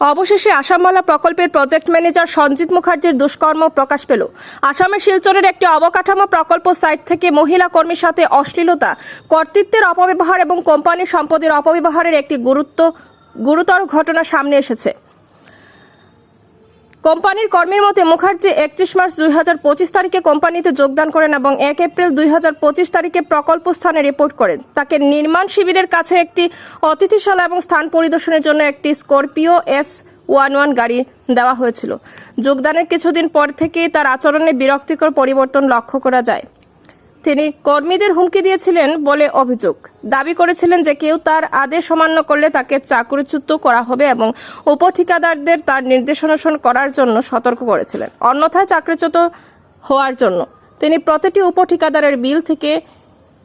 অবশেষে আসামমালা প্রকল্পের project manager Sanjit মুখার্জির দুষ্কর্ম প্রকাশ পেল। আসামের শিলচরের একটি অবকাঠামো প্রকল্প সাইট থেকে মহিলা কর্মীর সাথে অশ্লীলতা, কর্তৃত্বের অপব্যবহার এবং কোম্পানির সম্পদের অপব্যবহারের একটি গুরুত্ব গুরুতর ঘটনা সামনে এসেছে। কোম্পানির কর্মীর মতে মুখার্জি একত্রিশ মার্চ দুই হাজার পঁচিশ তারিখে কোম্পানিতে যোগদান করেন এবং এক এপ্রিল দুই হাজার পঁচিশ তারিখে প্রকল্প স্থানে রিপোর্ট করেন। তাকে নির্মাণ শিবিরের কাছে একটি অতিথিশালা এবং স্থান পরিদর্শনের জন্য একটি স্করপিও এস ওয়ান ওয়ান গাড়ি দেওয়া হয়েছিল। যোগদানের কিছুদিন পর থেকেই তার আচরণে বিরক্তিকর পরিবর্তন লক্ষ্য করা যায়। তিনি কর্মীদের হুমকি দিয়েছিলেন বলে অভিযোগ। দাবি করেছিলেন যে কেউ তার আদেশ অমান্য করলে তাকে চাকরিচ্যুত করা হবে এবং উপঠিকাদারদের তার নির্দেশ অনুসরণ করার জন্য সতর্ক করেছিলেন। অন্যথায় চাকরিচ্যুত হওয়ার জন্য তিনি প্রতিটি উপঠিকাদারের বিল থেকে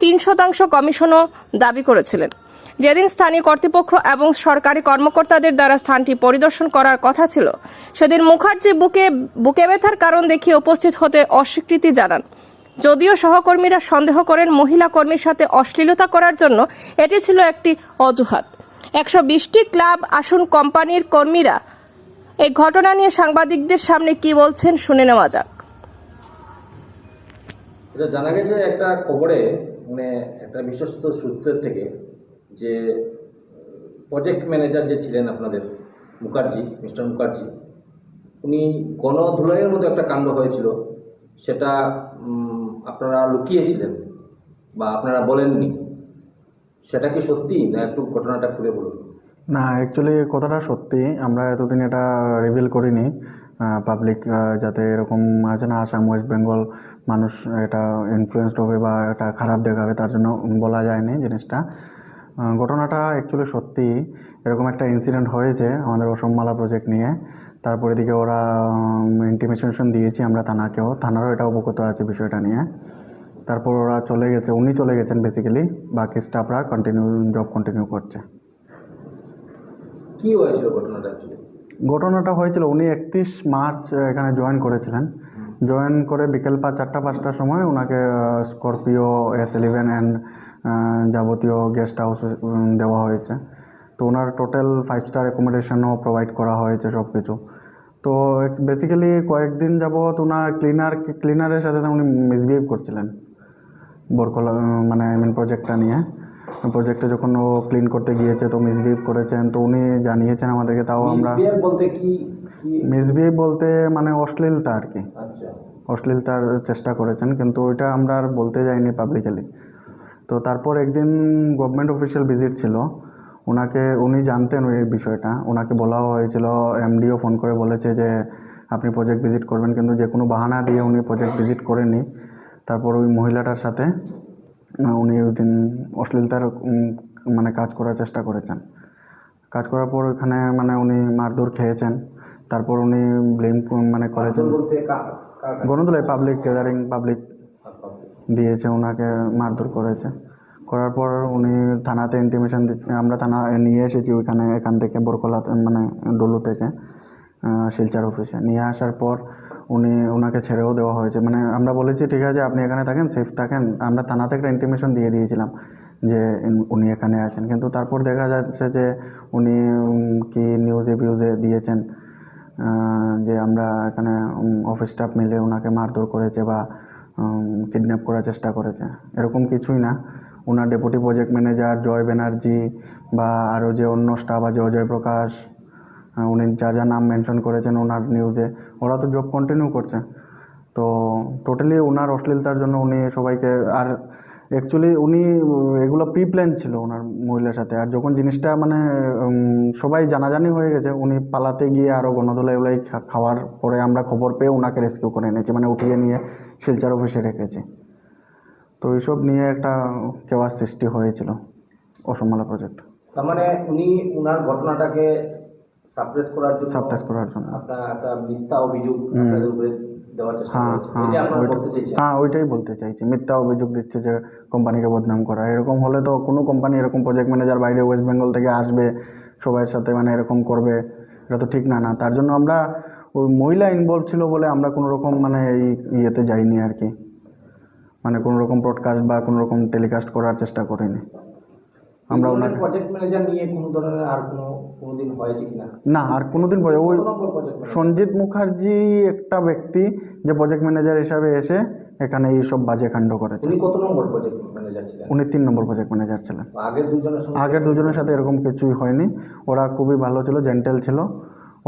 তিন শতাংশ কমিশনও দাবি করেছিলেন। যেদিন স্থানীয় কর্তৃপক্ষ এবং সরকারি কর্মকর্তাদের দ্বারা স্থানটি পরিদর্শন করার কথা ছিল, সেদিন মুখার্জি বুকে বুকে ব্যথার কারণ দেখিয়ে উপস্থিত হতে অস্বীকৃতি জানান। যদিও সহকর্মীরা সন্দেহ করেন মহিলা কর্মীর সাথে অশ্লীলতা করার জন্য এটি ছিল একটি অজুহাত। একশো বিশটি ক্লাব, আসুন কোম্পানির কর্মীরা এই ঘটনা নিয়ে সাংবাদিকদের সামনে কি বলছেন শুনে নেওয়া যাক। এটা জানা গেছে একটা খবরে মানে একটা বিশ্বস্ত সূত্রের থেকে যে প্রজেক্ট ম্যানেজার যে ছিলেন আপনাদের মুখার্জি, মিস্টার মুখার্জি, উনি গণধুলাইয়ের মতো একটা কাণ্ড হয়েছিল। সেটা আপনারা লুকিয়েছিলেন বা আপনারা বলেননি, সেটা কি সত্যি না একটু ঘটনাটা খুলে বলুন? না অ্যাকচুয়ালি কথাটা সত্যি। আমরা এতদিন এটা রিভিল করিনি। পাবলিক যাতে এরকম আছে না, আসাম ওয়েস্ট বেঙ্গল মানুষ এটা ইনফ্লুয়েসড হবে বা এটা খারাপ দেখাবে, তার জন্য বলা যায়নি জিনিসটা। ঘটনাটা অ্যাকচুয়ালি সত্যি। এরকম একটা ইনসিডেন্ট হয়েছে আমাদের অসমমালা প্রজেক্ট নিয়ে। তারপর এদিকে ওরা ইন্টিমেশন দিয়েছি আমরা থানাকেও। থানারও এটা অবগত আছে বিষয়টা নিয়ে। তারপর ওরা চলে গেছে উনি চলে গেছেন বেসিক্যালি বাকি স্টাফরা কন্টিনিউ জব কন্টিনিউ করছে। কি হয়েছিল ঘটনাটা ঘটনাটা হয়েছিল উনি একত্রিশ মার্চ এখানে জয়েন করেছিলেন। জয়েন করে বিকেল পাঁচ চারটা পাঁচটার সময় ওনাকে স্করপিও এস ইলেভেন অ্যান্ড যাবতীয় গেস্ট হাউস দেওয়া হয়েছে। তো ওনার টোটাল ফাইভ স্টার অ্যাকোমোডেশনও প্রোভাইড করা হয়েছে সব কিছু তো বেসিক্যালি কয়েকদিন যাবৎ ওনার ক্লিনার ক্লিনারের সাথে উনি মিসবিহেভ করছিলেন। বরকলা মানে আই মিন প্রজেক্টটা নিয়ে। প্রজেক্টে যখন ও ক্লিন করতে গিয়েছে তো মিসবিহেভ করেছেন। তো উনি জানিয়েছেন আমাদেরকে তাও আমরা মিসবিহেভ বলতে কি কি মিসবিহেভ বলতে মানে অশ্লীলতা আর কি। আচ্ছা। অশ্লীলতার চেষ্টা করেছেন কিন্তু ওইটা আমরা আর বলতে যাইনি পাবলিক্যালি তো তারপর একদিন গভর্নমেন্ট অফিসিয়াল ভিজিট ছিল। ওনাকে উনি জানতেন ওই বিষয়টা। ওনাকে বলাও হয়েছিল এমডিও ফোন করে বলেছে যে আপনি প্রজেক্ট ভিজিট করবেন কিন্তু যে কোনো বাহানা দিয়ে উনি প্রজেক্ট ভিজিট করেনি তারপর ওই মহিলাটার সাথে উনি ওই দিন অশ্লীলতার মানে কাজ করার চেষ্টা করেছেন। কাজ করার পর ওখানে মানে উনি মারধর খেয়েছেন। তারপর উনি ব্লেম মানে করেছেন? গণদোলায় পাবলিক গ্যাদারিং পাবলিক দিয়েছে ওনাকে মারধর করেছে। করার পর উনি থানাতে ইন্টিমেশন আমরা থানা নিয়ে এসেছি ওইখানে, এখান থেকে বরকলা মানে ডলু থেকে শিলচার অফিসে নিয়ে আসার পর উনি ওনাকে ছেড়েও দেওয়া হয়েছে। মানে আমরা বলেছি, ঠিক আছে, আপনি এখানে থাকেন সেফ থাকেন। আমরা থানা থেকে ইন্টিমেশন দিয়ে দিয়েছিলাম যে উনি এখানে আছেন। কিন্তু তারপর দেখা যাচ্ছে যে উনি কি নিউজে ফিউজে দিয়েছেন যে আমরা এখানে অফিস স্টাফ মিলে ওনাকে মারধর করেছে বা কিডন্যাপ করার চেষ্টা করেছে। এরকম কিছুই না। ওনার deputy project manager Joy Banerjee বা আরও যে অন্য স্টাফ আছে অজয় প্রকাশ উনি যা যা নাম মেনশন করেছেন ওনার নিউজে, ওরা তো জব কন্টিনিউ করছে। তো টোটালি ওনার অশ্লীলতার জন্য উনি সবাইকে, আর অ্যাকচুয়ালি উনি, এগুলো প্রি প্ল্যান ছিল ওনার মহিলার সাথে। আর যখন জিনিসটা মানে সবাই জানাজানি হয়ে গেছে, উনি পালাতে গিয়ে আরও গণদোলাই উলাই খা- খাওয়ার পরে আমরা খবর পেয়ে ওনাকে রেস্কিউ করে এনেছি মানে উঠিয়ে নিয়ে শিলচার অফিসে রেখেছি। তো এইসব নিয়ে একটা কেওয়ার সৃষ্টি হয়েছিল অসমমালা প্রজেক্ট তার মানে উনি উনার ঘটনাটাকে সাপ্রেস করার জন্য সাবটাইজ করার জন্য। আপনার একটা মিথ্যা অভিযোগ আপনাদের উপরে দেওয়ার হ্যাঁ হ্যাঁ হ্যাঁ ওইটাই বলতে চাইছি। মিথ্যা অভিযোগ দিচ্ছে যে কোম্পানিকে বদনাম করা। এরকম হলে তো কোনো কোম্পানি এরকম প্রজেক্ট ম্যানেজার বাইরে ওয়েস্ট বেঙ্গল থেকে আসবে সবার সাথে মানে এরকম করবে এটা তো ঠিক না না। তার জন্য আমরা ওই মহিলা ইনভলভ ছিল বলে আমরা কোনো রকম মানে এই ইয়েতে যাইনি আর কি। মানে কোনো রকম ব্রডকাস্ট বা কোনো রকম টেলিকাস্ট করার চেষ্টা করিনি। আমরা ওনার প্রজেক্ট ম্যানেজার নিয়ে কোনো ধরনের আর কোনো কোনোদিন হয়েছে কিনা? না আর কোনোদিন পরে ওই সঞ্জিত মুখার্জি একটা ব্যক্তি যে প্রজেক্ট ম্যানেজার হিসাবে এসে এখানে এই সব বাজে কাণ্ড করেছে। উনি কত নম্বর প্রজেক্ট ম্যানেজার ছিলেন? উনি তিন নম্বর প্রজেক্ট ম্যানেজার ছিলেন। আগের দুজনের সঙ্গে আগের দুজনের সাথে এরকম কিছুই হয়নি। ওরা খুবই ভালো ছিল জেন্টেল ছিল।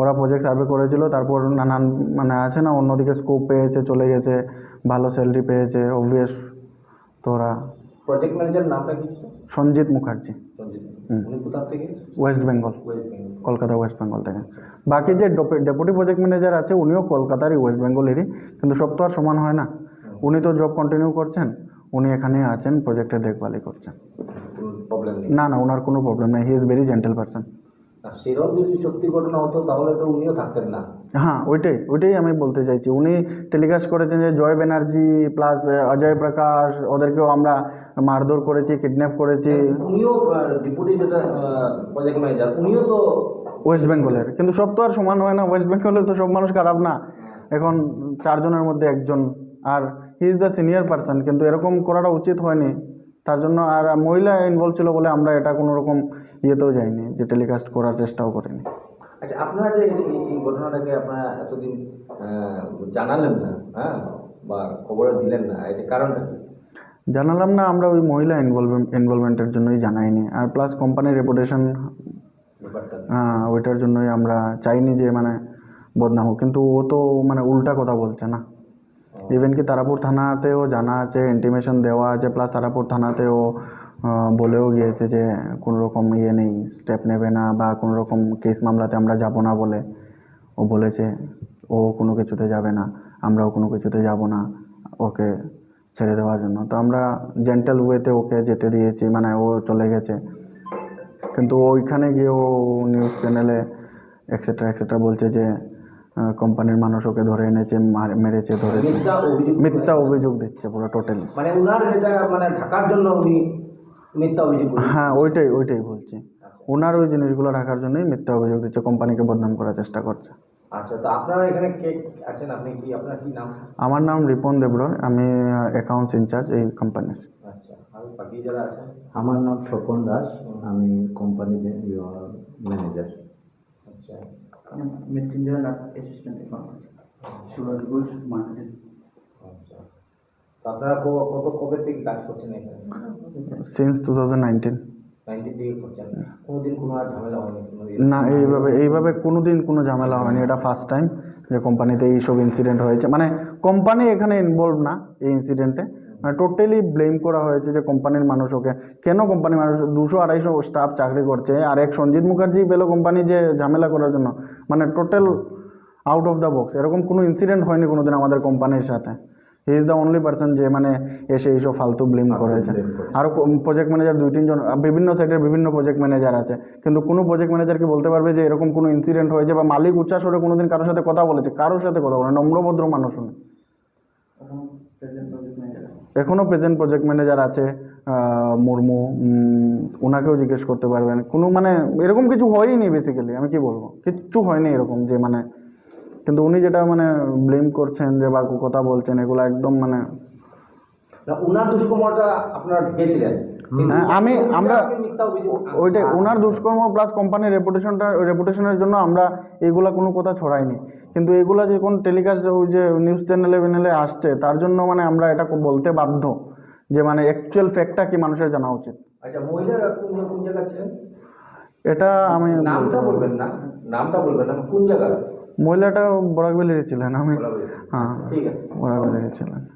ওরা প্রজেক্ট সার্ভে করেছিল তারপর নানান মানে আছে না অন্যদিকে স্কোপ পেয়েছে চলে গেছে। ভালো স্যালারি পেয়েছে অবভিয়াস তোরা। প্রজেক্ট ম্যানেজার নামটা কি ছিল? সঞ্জিত মুখার্জি। ওয়েস্ট বেঙ্গল কলকাতা ওয়েস্ট বেঙ্গল থেকে। বাকি যে ডেপুটি প্রজেক্ট ম্যানেজার আছে উনিও কলকাতারই ওয়েস্ট বেঙ্গলেরই কিন্তু সব তো আর সমান হয় না। উনি তো জব কন্টিনিউ করছেন উনি এখানে আছেন প্রজেক্টের দেখভালই করছেন। না না ওনার কোনো প্রবলেম নেই। He is very gentle person সেরকম যদি সত্যি ঘটনা হতো তাহলে তো উনিও থাকতেন না। হ্যাঁ ওইটাই ওইটাই আমি বলতে চাইছি। উনি টেলিকাস্ট করেছেন যে জয় ব্যানার্জি প্লাস অজয় প্রকাশ ওদেরকেও আমরা মারধর করেছি কিডন্যাপ করেছি। উনিও ডিপুটি যেটা প্রজেক্ট ম্যানেজার উনিও তো ওয়েস্ট বেঙ্গলের কিন্তু সব তো আর সমান হয় না। ওয়েস্ট বেঙ্গলের তো সব মানুষ খারাপ না। এখন চারজনের মধ্যে একজন। আর he is the senior person কিন্তু এরকম করাটা উচিত হয়নি। তার জন্য আর মহিলা ইনভলভ ছিল বলে আমরা এটা কোনো রকম ইয়েতেও যাইনি যে টেলিকাস্ট করার চেষ্টাও করিনি। আচ্ছা আপনারা যে এই- ঘটনাটাকে আপনারা এতদিন জানালেন না হ্যাঁ? বা খবরে দিলেন না এর কারণটা কি? জানালাম না আমরা ওই মহিলা ইনভলভ ইনভলভমেন্টের জন্যই জানাইনি। আর প্লাস কোম্পানির রেপুটেশন হ্যাঁ ওইটার জন্যই আমরা চাইনি যে মানে বদনাম হোক। কিন্তু ও তো মানে উল্টা কথা বলছে না। ইভেন কি তারাপুর থানাতেও জানা আছে ইন্টিমেশন দেওয়া আছে প্লাস তারাপুর থানাতেও বলেও গিয়েছে যে কোনো রকম ইয়ে নেই স্টেপ নেবে না বা কোনো রকম কেস মামলাতে আমরা যাব না বলে ও বলেছে ও কোনো কিছুতে যাবে না আমরাও কোনো কিছুতে যাব না ওকে ছেড়ে দেওয়ার জন্য তো আমরা জেন্টাল ওয়েতে ওকে যেতে দিয়েছি মানে ও চলে গেছে কিন্তু ওইখানে গিয়ে ও নিউজ চ্যানেলে এক্সেট্রা এক্সেট্রা বলছে যে কোম্পানির মানুষ ওকে ধরে এনেছে মার- মেরেছে ধরেছে। মিথ্যা অভিযোগ মিথ্যা অভিযোগ দিচ্ছে পুরো টোটালি মানে উনার যেটা মানে ঢাকার জন্য উনি মিথ্যা অভিযোগ হ্যাঁ ওইটাই ওইটাই বলছি। ওনার ওই জিনিসগুলো ঢাকার জন্যই মিথ্যা অভিযোগ দিচ্ছে কোম্পানিকে বদনাম করার চেষ্টা করছে। আচ্ছা তো আপনারা এখানে কে আছেন? আপনি কি আপনার কি নাম? আমার নাম রিপন দেবরয় আমি অ্যাকাউন্টস ইনচার্জ এই কোম্পানির আচ্ছা আর বাকি যারা আছেন? আমার নাম স্বপন দাস আমি কোম্পানিতে ম্যানেজার আচ্ছা। Mrityunjoy Nath assistant accountant Suraj Ghosh marketing আচ্ছা। আপনারা ক- কত কবে থেকে কাজ করছেন এখানে? Since two thousand nineteen nineteen করছেন। কোনোদিন কোনো আর ঝামেলা হয়নি? না এইভাবে এইভাবে কোনো দিন কোনো ঝামেলা হয়নি। এটা ফার্স্ট টাইম যে কোম্পানিতে এইসব ইনসিডেন্ট হয়েছে। মানে কোম্পানি এখানে ইনভলভ না এই ইনসিডেন্টে টোটালি ব্লেম করা হয়েছে যে কোম্পানির মানুষ ওকে। কেন কোম্পানির মানুষ? দুশো আড়াইশো স্টাফ চাকরি করছে। আর এক সঞ্জিত মুখার্জি পেল কোম্পানি যে ঝামেলা করার জন্য। মানে total out of the box এরকম কোনো ইনসিডেন্ট হয়নি কোনোদিন আমাদের কোম্পানির সাথে। He is the only person যে মানে এসে এইসব ফালতু ব্লেম করেছে। আরও প্রজেক্ট ম্যানেজার দুই তিনজন বিভিন্ন সাইডের বিভিন্ন প্রজেক্ট ম্যানেজার আছে। কিন্তু কোনো প্রজেক্ট ম্যানেজারকে বলতে পারবে যে এরকম কোনো ইনসিডেন্ট হয়েছে বা মালিক উচ্চাস হলে কোনো দিন কারোর সাথে কথা বলেছে। কারোর সাথে কথা বলে নম্রভদ্র মানুষ ম্যানেজার এখনও প্রেজেন্ট প্রজেক্ট ম্যানেজার আছে মুর্মু ওনাকেও জিজ্ঞেস করতে পারবেন। কোনো মানে এরকম কিছু হয়নি বেসিক্যালি আমি কি বলব? কিচ্ছু হয়নি এরকম যে মানে কিন্তু উনি যেটা মানে ব্লেম করছেন যে বা কথা বলছেন, এগুলো একদম মানে ওনার দুষ্কর্মটা আপনারা ঢেকেছিলেন আমি- আমরা- ওইটাই ওনার দুষ্কর্ম প্লাস কোম্পানির রেপুটেশনটা রেপুটেশনের জন্য আমরা এগুলা কোনো কথা ছড়াইনি। কিন্তু এগুলা যে কোন টেলিকাস্ট ওই যে নিউজ চ্যানেলে ফ্যানেলে আসছে তার জন্য মানে আমরা এটা বলতে বাধ্য যে মানে অ্যাকচুয়াল ফ্যাক্টটা কি মানুষের জানা উচিত। আচ্ছা মহিলারা কোন কোন জায়গা ছিলেন এটা আমি নামটা বলবেন না। নামটা বলবেন না কোন জায়গা মহিলাটা বরাকবেলির ছিলেন আমি হ্যাঁ ঠিক আছে। ছিলেন।